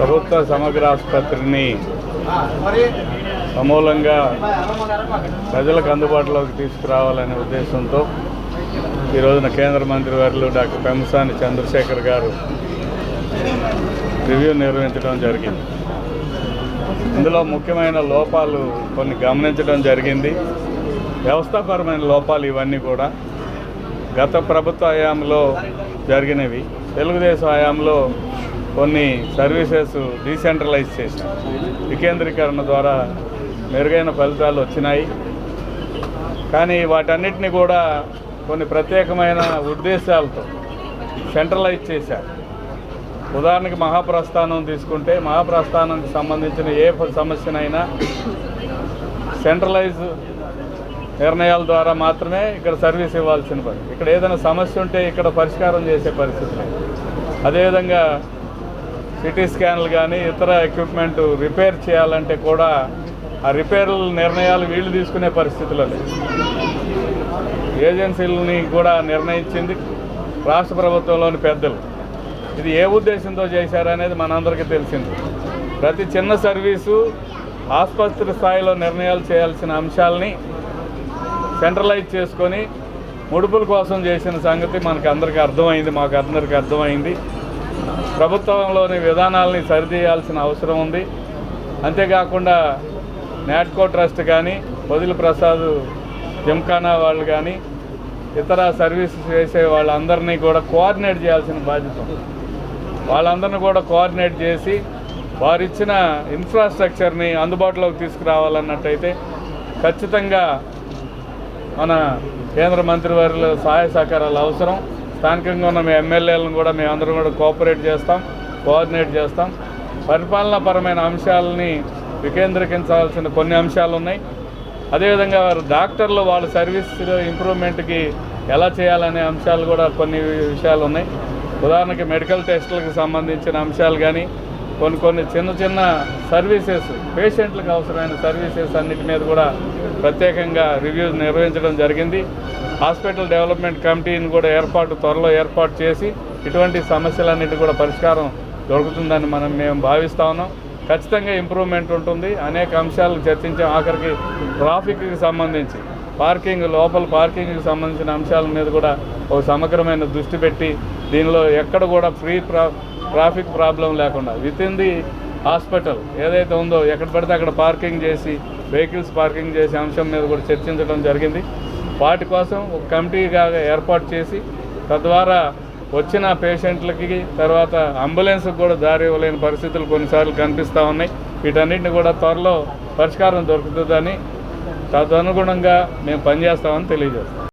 ప్రభుత్వ సమగ్ర ఆసుపత్రిని సమూలంగా ప్రజలకు అందుబాటులోకి తీసుకురావాలనే ఉద్దేశంతో ఈ రోజున కేంద్ర మంత్రి వర్యులు డాక్టర్ పెంసాని చంద్రశేఖర్ గారు రివ్యూ నిర్వహించడం జరిగింది. ఇందులో ముఖ్యమైన లోపాలు కొన్ని గమనించడం జరిగింది. వ్యవస్థాపరమైన లోపాలు ఇవన్నీ కూడా గత ప్రభుత్వ హయాంలో జరిగినవి. తెలుగుదేశం హయాంలో కొన్ని సర్వీసెస్ డీసెంట్రలైజ్ చేసి వికేంద్రీకరణ ద్వారా మెరుగైన ఫలితాలు వచ్చినాయి. కానీ వాటన్నిటిని కూడా కొన్ని ప్రత్యేకమైన ఉద్దేశాలతో సెంట్రలైజ్ చేశారు. ఉదాహరణకి మహాప్రస్థానం తీసుకుంటే మహాప్రస్థానానికి సంబంధించిన ఏ సమస్యనైనా సెంట్రలైజ్ నిర్ణయాల ద్వారా మాత్రమే ఇక్కడ సర్వీస్ ఇవ్వాల్సిన పని. ఇక్కడ ఏదైనా సమస్య ఉంటే ఇక్కడ పరిష్కారం చేసే పరిస్థితి అదేవిధంగా సిటీ స్కాన్లు కానీ ఇతర ఎక్విప్మెంట్ రిపేర్ చేయాలంటే కూడా ఆ రిపేర్ల నిర్ణయాలు వీళ్ళు తీసుకునే పరిస్థితులు ఏజెన్సీలని కూడా నిర్ణయించింది రాష్ట్ర ప్రభుత్వంలోని పెద్దలు. ఇది ఏ ఉద్దేశంతో చేశారనేది మనందరికీ తెలిసింది. ప్రతి చిన్న సర్వీసు ఆసుపత్రి స్థాయిలో నిర్ణయాలు చేయాల్సిన అంశాలని సెంట్రలైజ్ చేసుకొని ముడుపుల కోసం చేసిన సంగతి మనకు అందరికీ అర్థమైంది మాకు అందరికీ అర్థమైంది. ప్రభుత్వంలోని విధానాలని సరిచేయాల్సిన అవసరం ఉంది. అంతేకాకుండా నాట్కో ట్రస్ట్ కానీ బదులు ప్రసాద్ జిమ్ఖానా వాళ్ళు కానీ ఇతర సర్వీసెస్ చేసే వాళ్ళందరినీ కూడా కోఆర్డినేట్ చేయాల్సిన బాధ్యత ఉంది. వాళ్ళందరినీ కూడా కోఆర్డినేట్ చేసి వారిచ్చిన ఇన్ఫ్రాస్ట్రక్చర్ని అందుబాటులోకి తీసుకురావాలన్నట్టయితే ఖచ్చితంగా మన కేంద్ర మంత్రివర్యుల సహాయ సహకారాలు అవసరం. స్థానికంగా ఉన్న మీ ఎమ్మెల్యేలను కూడా మేము కూడా కోఆపరేట్ చేస్తాం కోఆర్డినేట్ చేస్తాం. పరిపాలనాపరమైన అంశాలని వికేంద్రీకరించాల్సిన కొన్ని అంశాలు ఉన్నాయి అదేవిధంగా వారు డాక్టర్లు వాళ్ళ సర్వీస్ ఇంప్రూవ్మెంట్కి ఎలా చేయాలనే అంశాలు కూడా కొన్ని విషయాలు ఉన్నాయి ఉదాహరణకి మెడికల్ టెస్టులకు సంబంధించిన అంశాలు కానీ కొన్ని కొన్ని చిన్న చిన్న సర్వీసెస్ పేషెంట్లకు అవసరమైన సర్వీసెస్ అన్నిటి మీద కూడా ప్రత్యేకంగా రివ్యూ నిర్వహించడం జరిగింది. హాస్పిటల్ డెవలప్మెంట్ కమిటీని కూడా ఏర్పాటు త్వరలో ఏర్పాటు చేసి ఇటువంటి సమస్యలన్నిటి కూడా పరిష్కారం దొరుకుతుందని మనం మేము భావిస్తా ఉన్నాం. ఖచ్చితంగా ఇంప్రూవ్మెంట్ ఉంటుంది. అనేక అంశాలు చర్చించాం ఆఖరికి ట్రాఫిక్కి సంబంధించి పార్కింగ్ లోపల పార్కింగ్కి సంబంధించిన అంశాల మీద కూడా ఒక సమగ్రమైన దృష్టి పెట్టి దీనిలో ఎక్కడ కూడా ఫ్రీ ట్రాఫిక్ ప్రాబ్లం లేకుండా విత్ ఇన్ ది హాస్పిటల్ ఏదైతే ఉందో ఎక్కడ పడితే అక్కడ పార్కింగ్ చేసి వెహికల్స్ పార్కింగ్ చేసే అంశం మీద కూడా చర్చించడం జరిగింది. వాటి కోసం ఒక కమిటీగా ఏర్పాటు చేసి తద్వారా వచ్చిన పేషెంట్లకి తర్వాత అంబులెన్స్కి కూడా దారి ఇవ్వలేని పరిస్థితులు కొన్నిసార్లు కనిపిస్తూ ఉన్నాయి. వీటన్నిటిని కూడా త్వరలో పరిష్కారం దొరుకుతుందని తదనుగుణంగా మేము పనిచేస్తామని తెలియజేస్తాం.